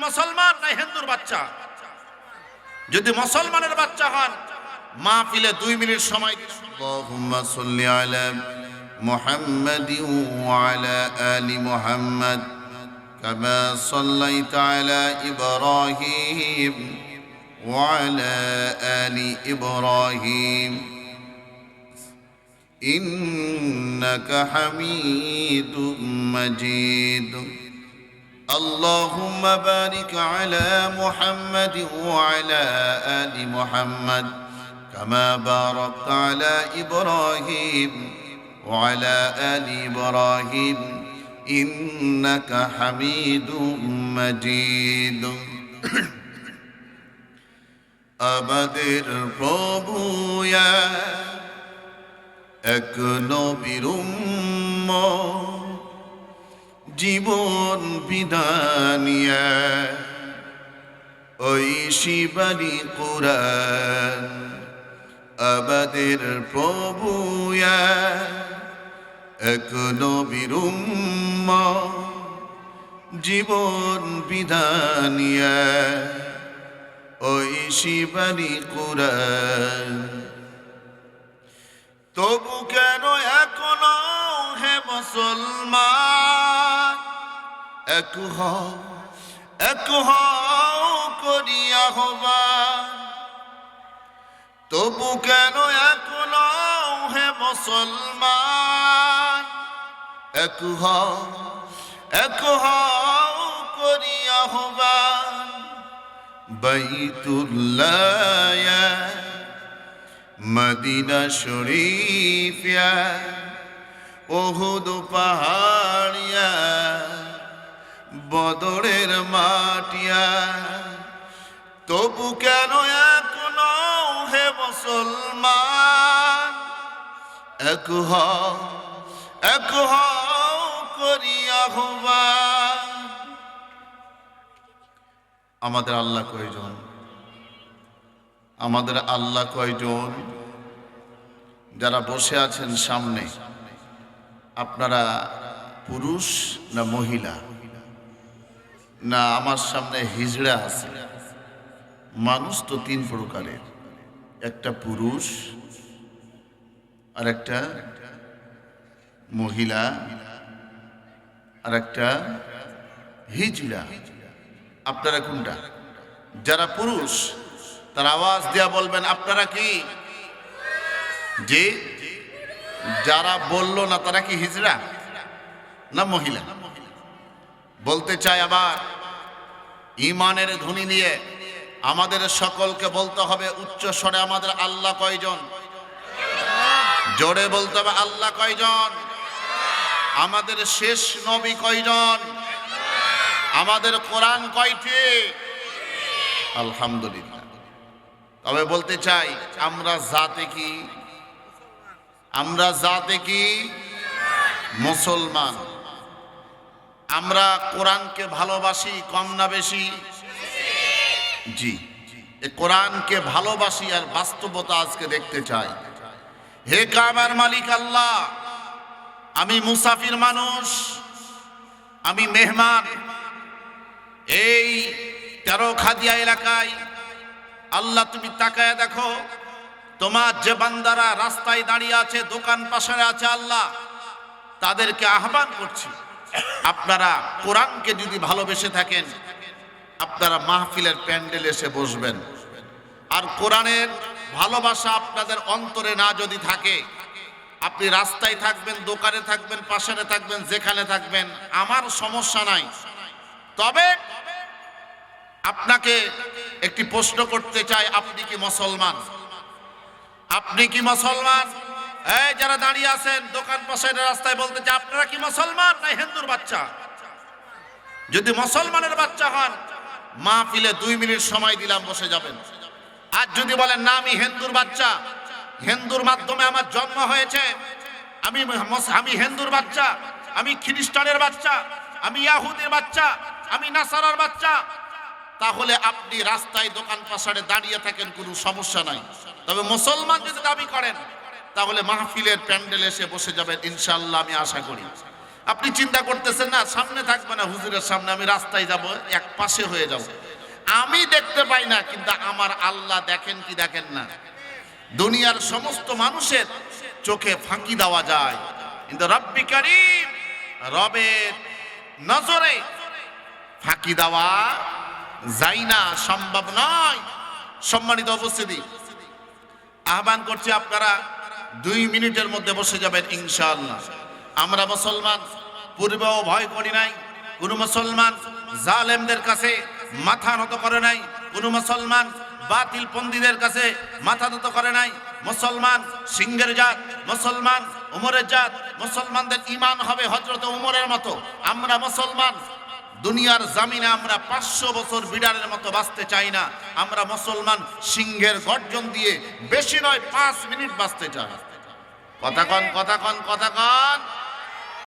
মুসলমান না হিন্দুর বাচ্চা যদি মুসলমানের বাচ্চা হন মাহফিলে দুই মিনিট সময় দিন। اللهم صل على محمد وعلى آل محمد كما صليت على إبراهيم وعلى آل إبراهيم إنك حميد مجيد اللهم بارك على محمد وعلى آل محمد كما باركت على إبراهيم وعلى آل إبراهيم إنك حميد مجيد আমাদের প্রভু এক নবীর উম্মত জীবন বিধানিয়া ওই শিবানী কোরআন আমাদের প্রভুয়া এক নবীর জীবন বিধানিয়া ওই শিবানী কোরআন তবু কেন এখনও হে মুসলমান এক হও এক হও হবা। তবু কেন এখনও হে মুসলমান? এক হও এক হও করিয়া হবা। মদিনা শরীফিয়া ওহুদ পাহাড়িয়া। বদরের মাটিয়া। তবু কেন এখনও হে মুসলমান? এক হও এক হও করিয়া হবা আমাদের আল্লাহ কয়জন? আমাদের আল্লাহ কয়জন? যারা বসে আছেন সামনে, আপনারা পুরুষ না মহিলা? না, আমার সামনে হিজড়া আছে। মানুষ তো তিন প্রকারের। একটা পুরুষ আর একটা মহিলা আর একটা হিজড়া। আপনারা কোনটা? যারা পুরুষ, তার আওয়াজ দেয়া বলবেন, আপনারা কি? যে যারা বলল না, তারা কি হিজড়া না মহিলা? বলতে চাই আবার ইমানের ধ্বনি নিয়ে আমাদের সকলকে বলতে হবে উচ্চ স্বরে আমাদের আল্লাহ কয়জন? জোরে বলতে হবে আল্লাহ কয়জন? আমাদের শেষ নবী কয়জন? আমাদের কোরআন কয়টি? আলহামদুলিল্লাহ। তবে বলতে চাই, আমরা জাতে কি? আমরা জাতে কি? মুসলমান। আমরা কোরআনকে ভালোবাসি, কম না বেশি? জি। কোরআনকে ভালোবাসি আর বাস্তবতা আজকে দেখতে চাই। হে কাবার মালিক আল্লাহ, আমি মুসাফির মানুষ, আমি মেহমান। এই তেরো খাদিয়া এলাকায় আল্লাহ তুমি তাকায় দেখো, তোমার যে বান্দারা রাস্তায় দাঁড়িয়ে আছে, দোকান পাশে আছে আল্লাহ, তাদেরকে আহ্বান করছি। আপনারা কোরআনকে যদি ভালোবেসে থাকেন, আপনারা মাহফিলের প্যান্ডেল এসে বসবেন। আর কোরআনের ভালোবাসা আপনাদের অন্তরে না যদি থাকে, আপনি রাস্তায় থাকবেন, দোকানে থাকবেন পাশানে থাকবেন, যেখানে থাকবেন, আমার সমস্যা নাই। তবে আপনাকে একটি প্রশ্ন করতে চাই, আপনি কি মুসলমান? আপনি কি মুসলমান? এই যারা দাঁড়িয়ে আছেন, দোকান পাশের রাস্তায় বলতে চাই আপনারা কি মুসলমান না হিন্দুর বাচ্চা? যদি মুসলমানের বাচ্চা হন, মাহফিলে দুই মিনিট সময় দিলাম, বসে যাবেন। আর যদি বলেন, না, আমি হিন্দুর বাচ্চা। হিন্দুর মাধ্যমে আমার জন্ম হয়েছে। আমি আমি হিন্দুর বাচ্চা, আমি খ্রিস্টানের বাচ্চা, আমি ইয়াহুদের বাচ্চা, আমি নাসারার বাচ্চা। তাহলে আপনি রাস্তায় দোকান পাশারে দাঁড়িয়ে থাকেন, কোনো সমস্যা নাই। তবে মুসলমান যদি দাবি করেন তাহলে মাহফিলের প্যান্ডেলে এসে বসে যাবেন ইনশাল্লাহ আমি আশা করি। আপনি চিন্তা করতেছেন, না, সামনে থাকবে না, হুজুরের সামনে আমি রাস্তায় যাব, এক পাশে হয়ে যাব। আমি দেখতে পাই না, কিন্তু আমার আল্লাহ দেখেন কি দেখেন না। দুনিয়ার সমস্ত মানুষের চোখে ফাঁকি দেওয়া যায়। কিন্তু রব্বি করিম রবের নজরে ফাঁকি দেওয়া যায় না, সম্ভব নয়। সম্মানিত উপস্থিতি। আহ্বান করছি আপনারা দুই মিনিটের মধ্যে বসে যাবেন ইনশাআল্লাহ। আমরা মুসলমান, পূর্বেও ভয় করি নাই, কোন মুসলমান জালেমদের কাছে মাথা নত করে নাই, কোন মুসলমান বাতিল পন্থীদের কাছে মাথা নত করে নাই। মুসলমান সিংহের জাত, মুসলমান উমরের জাত, মুসলমানদের ইমান হবে হজরত উমরের মতো। আমরা মুসলমান দুনিয়ার জামিনে আমরা পাঁচশো বছর বিড়ালের মতো বাঁচতে চাই না। আমরা মুসলমান সিংহের গর্জন দিয়ে বেশি নয়, পাঁচ মিনিট বাঁচতে চাই। কথা কন কথা কন কথা কন।